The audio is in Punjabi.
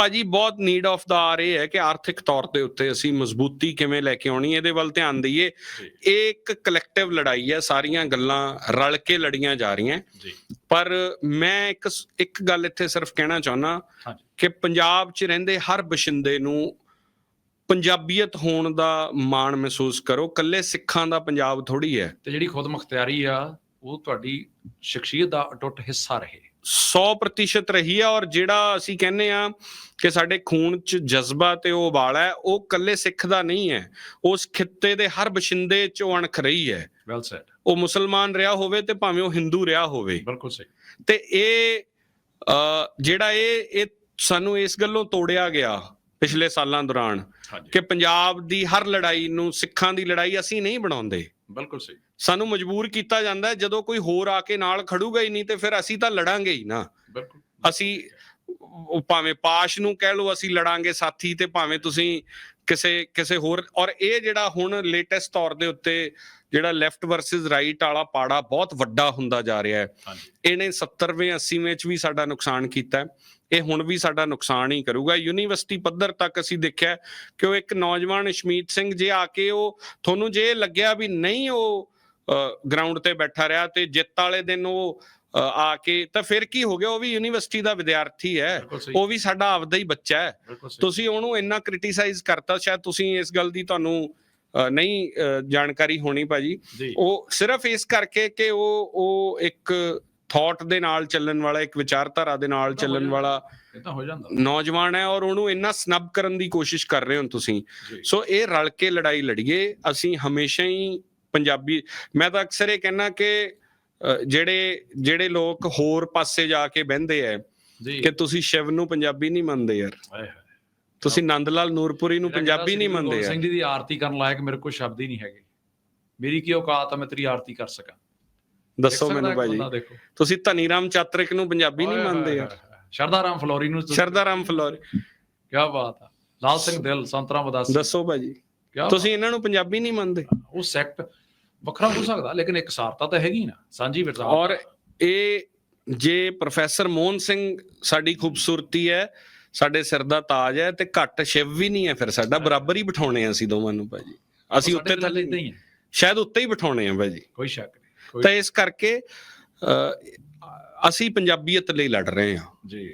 ਭਾਜੀ ਬਹੁਤ ਨੀਡ ਆਫ ਦਾ ਆ ਰਹੀ ਹੈ ਕਿ ਆਰਥਿਕ ਤੌਰ ਦੇ ਉੱਤੇ ਅਸੀਂ ਮਜ਼ਬੂਤੀ ਕਿਵੇਂ ਲੈ ਕੇ ਆਉਣੀ ਇਹਦੇ ਵੱਲ ਧਿਆਨ ਦਈਏ। ਇਹ ਇੱਕ ਕਲੈਕਟਿਵ ਲੜਾਈ ਹੈ ਸਾਰੀਆਂ ਗੱਲਾਂ ਰਲ ਕੇ ਲੜੀਆਂ ਜਾ ਰਹੀਆਂ। ਜੀ। ਪਰ ਮੈਂ ਇੱਕ ਇੱਕ ਗੱਲ ਇੱਥੇ ਸਿਰਫ ਕਹਿਣਾ ਚਾਹੁੰਦਾ ਕਿ ਪੰਜਾਬ 'ਚ ਰਹਿੰਦੇ ਹਰ ਬਸ਼ਿੰਦੇ ਨੂੰ ਪੰਜਾਬੀਅਤ ਹੋਣ ਦਾ ਮਾਣ ਮਹਿਸੂਸ ਕਰੋ। ਕੱਲੇ ਸਿੱਖਾਂ ਦਾ ਪੰਜਾਬ ਥੋੜੀ ਹੈ। ਤੇ ਜਿਹੜੀ ਖੁਦ ਮੁਖਤਿਆਰੀ ਆ ਉਹ ਤੁਹਾਡੀ ਸ਼ਖਸੀਅਤ ਦਾ ਅਟੁੱਟ ਹਿੱਸਾ ਰਹੇ। 100% ਰਹੀ ਆ ਔਰ ਜਿਹੜਾ ਅਸੀਂ ਕਹਿੰਦੇ ਆ ਕਿ ਸਾਡੇ ਖੂਨ 'ਚ ਜਜ਼ਬਾ ਤੇ ਉਹ ਉਬਾਲ ਹੈ ਉਹ ਕੱਲੇ ਸਿੱਖ ਦਾ ਨਹੀਂ ਹੈ। ਉਸ ਖਿੱਤੇ ਦੇ ਹਰ ਬਸ਼ਿੰਦੇ 'ਚ ਅਣਖ ਰਹੀ ਹੈ। ਵੈਲ ਸੈਡ ਉਹ ਮੁਸਲਮਾਨ ਰਿਹਾ ਹੋਵੇ ਤੇ ਭਾਵੇਂ ਉਹ ਹਿੰਦੂ ਰਿਹਾ ਹੋਵੇ। ਬਿਲਕੁਲ ਸਹੀ। ਤੇ ਇਹ ਜਿਹੜਾ ਇਹ ਇਹ ਸਾਨੂੰ ਇਸ ਗੱਲੋਂ ਤੋੜਿਆ ਗਿਆ ਪਿਛਲੇ ਸਾਲਾਂ ਦੌਰਾਨ ਕਿ ਪੰਜਾਬ ਦੀ ਹਰ ਲੜਾਈ ਨੂੰ ਸਿੱਖਾਂ ਦੀ ਲੜਾਈ ਅਸੀਂ ਨਹੀਂ ਬਣਾਉਂਦੇ। ਬਿਲਕੁਲ ਸਹੀ। ਸਾਨੂੰ ਮਜਬੂਰ ਕੀਤਾ ਜਾਂਦਾ ਜਦੋਂ ਕੋਈ ਹੋਰ ਆ ਕੇ ਨਾਲ ਖੜੂਗਾ ਹੀ ਨਹੀਂ ਤੇ ਫਿਰ ਅਸੀਂ ਤਾਂ ਲੜਾਂਗੇ ਹੀ ਨਾ। ਬਿਲਕੁਲ। ਅਸੀਂ ਉਹ ਭਾਵੇਂ ਪਾਸ਼ ਨੂੰ ਕਹਿ ਲਓ ਅਸੀਂ ਲੜਾਂਗੇ ਸਾਥੀ ਤੇ ਭਾਵੇਂ ਤੁਸੀਂ ਕਿਸੇ ਕਿਸੇ ਹੋਰ ਔਰ ਇਹ ਜਿਹੜਾ ਹੁਣ ਲੇਟੈਸਟ ਤੌਰ ਦੇ ਉੱਤੇ ਜਿਹੜਾ ਲੈਫਟ ਵਰਸਸ ਰਾਈਟ ਵਾਲਾ ਪਾੜਾ ਬਹੁਤ ਵੱਡਾ ਹੁੰਦਾ ਜਾ ਰਿਹਾ ਹੈ। ਇਹਨੇ 70ਵੇਂ 80ਵੇਂ ਚ ਵੀ ਸਾਡਾ ਨੁਕਸਾਨ ਕੀਤਾ। ਇਹ ਹੁਣ ਵੀ ਸਾਡਾ ਨੁਕਸਾਨ ਹੀ ਕਰੂਗਾ। ਯੂਨੀਵਰਸਿਟੀ ਪੱਧਰ ਤੱਕ ਅਸੀਂ ਦੇਖਿਆ ਕਿ ਉਹ ਇੱਕ ਨੌਜਵਾਨ ਅਸ਼ਮੀਤ ਸਿੰਘ ਜੇ ਆ ਕੇ ਉਹ ਤੁਹਾਨੂੰ ਜੇ ਲੱਗਿਆ ਵੀ ਨਹੀਂ ਉਹ ਗਰਾਊਂਡ ਤੇ ਬੈਠਾ ਰਿਹਾ ਤੇ ਜਿੱਤ ਵਾਲੇ ਦਿਨ ਉਹ ਆ ਕੇ ਤਾਂ ਫਿਰ ਕੀ ਹੋ ਗਿਆ? ਉਹ ਵੀ ਯੂਨੀਵਰਸਿਟੀ ਦਾ ਵਿਦਿਆਰਥੀ ਹੈ। ਉਹ ਵੀ ਸਾਡਾ ਆਪਦਾ ਹੀ ਬੱਚਾ ਹੈ। ਤੁਸੀਂ ਉਹਨੂੰ ਇੰਨਾ ਕ੍ਰਿਟਿਸਾਈਜ਼ ਕਰਤਾ ਸ਼ਾਇਦ ਤੁਸੀਂ ਇਸ ਗੱਲ ਦੀ ਤੁਹਾਨੂੰ ਨਹੀਂ ਜਾਣਕਾਰੀ ਹੋਣੀ ਭਾਜੀ। ਉਹ ਸਿਰਫ ਇਸ ਕਰਕੇ ਕਿ ਉਹ ਉਹ ਇੱਕ ਥਾਟ ਦੇ ਨਾਲ ਚੱਲਣ ਵਾਲਾ ਇੱਕ ਵਿਚਾਰਧਾਰਾ ਦੇ ਨਾਲ ਚੱਲਣ ਵਾਲਾ ਇਹ ਤਾਂ ਹੋ ਜਾਂਦਾ। ਨੌਜਵਾਨ ਹੈ ਔਰ ਉਹਨੂੰ ਇੰਨਾ ਸਨਬ ਕਰਨ ਦੀ ਕੋਸ਼ਿਸ਼ ਕਰ ਰਹੇ ਹੋ ਤੁਸੀਂ। ਸੋ ਇਹ ਰਲ ਕੇ ਲੜਾਈ ਲੜੀਏ ਅਸੀਂ ਹਮੇਸ਼ਾ ਹੀ ਪੰਜਾਬੀ ਮੈਂ ਤਾਂ ਅਕਸਰ ਇਹ ਕਹਿਣਾ ਕਿ ਜਿਹੜੇ ਜਿਹੜੇ ਲੋਕ ਹੋਰ ਪਾਸੇ ਜਾ ਕੇ ਬਹਿੰਦੇ ਐ ਕਿ ਤੁਸੀਂ ਸ਼ਿਵ ਨੂੰ ਪੰਜਾਬੀ ਨਹੀਂ ਮੰਨਦੇ ਯਾਰ। ਤੁਸੀਂ ਨੰਦ ਲਾਲ ਨੂਰਪੁਰੀ ਨੂੰ ਪੰਜਾਬੀ ਨਹੀਂ ਮੰਨਦੇ ਯਾਰ। ਸਿੰਘ ਜੀ ਦੀ ਆਰਤੀ ਕਰਨ ਲਾਇਕ ਮੇਰੇ ਕੋਲ ਸ਼ਬਦ ਹੀ ਨਹੀਂ ਹੈਗੇ। ਮੇਰੀ ਕੀ ਔਕਾਤ ਆ ਮੈਂ ਤੇਰੀ ਆਰਤੀ ਕਰ ਸਕਾਂ। ਦੱਸੋ ਮੈਨੂੰ ਭਾਜੀ। ਤੁਸੀਂ ਧਨੀ ਰਾਮ ਚਾਤਰਿਕ ਨੂੰ ਪੰਜਾਬੀ ਨਹੀਂ ਮੰਨਦੇ ਯਾਰ। ਸ਼ਰਦਾ ਰਾਮ ਫਲੋਰੀ ਨੂੰ ਸ਼ਰਦਾ ਰਾਮ ਫਲੋਰ। ਕੀ ਬਾਤ ਆ। ਲਾਲ ਸਿੰਘ ਦਿਲ ਸੰਤਰਾ ਬਦਾਸ ਦੱਸੋ ਭਾਜੀ। ਤੁਸੀਂ ਇਹਨਾਂ ਨੂੰ ਪੰਜਾਬੀ ਨਹੀਂ ਮੰਨਦੇ। ਉਹ ਸੈਕਟ ਵੱਖਰਾ ਹੋ ਸਕਦਾ ਲੇਕਿਨ ਇੱਕ ਸਾਰਤਾ ਤਾਂ ਹੈਗੀ ਨਾ। ਸਾਂਝੀ ਵਿਰਸਾ ਔਰ ਇਹ ਜੇ ਪ੍ਰੋਫੈਸਰ ਮੋਹਨ ਸਿੰਘ ਸਾਡੀ ਖੂਬਸੂਰਤੀ ਹੈ ਸਾਡੇ ਸਿਰ ਦਾ ਤਾਜ ਹੈ ਤੇ ਘੱਟ ਸ਼ਿਵ ਵੀ ਨਹੀਂ ਹੈ ਫਿਰ ਸਾਡਾ ਬਰਾਬਰ ਹੀ ਬਿਠਾਉਣੇ ਆ ਅਸੀਂ ਦੋਵਾਂ ਨੂੰ ਭਾਜੀ। ਅਸੀਂ ਉੱਤੇ ਥੱਲੇ ਇਦਾਂ ਹੀ ਸ਼ਾਇਦ ਉੱਤੇ ਹੀ ਬਿਠਾਉਣੇ ਆ ਭਾਜੀ। ਕੋਈ ਸ਼ੱਕ ਨਹੀਂ ਤਾਂ ਇਸ ਕਰਕੇ ਅਸੀਂ ਪੰਜਾਬੀਅਤ ਲਈ ਲੜ ਰਹੇ ਹਾਂ। ਜੀ।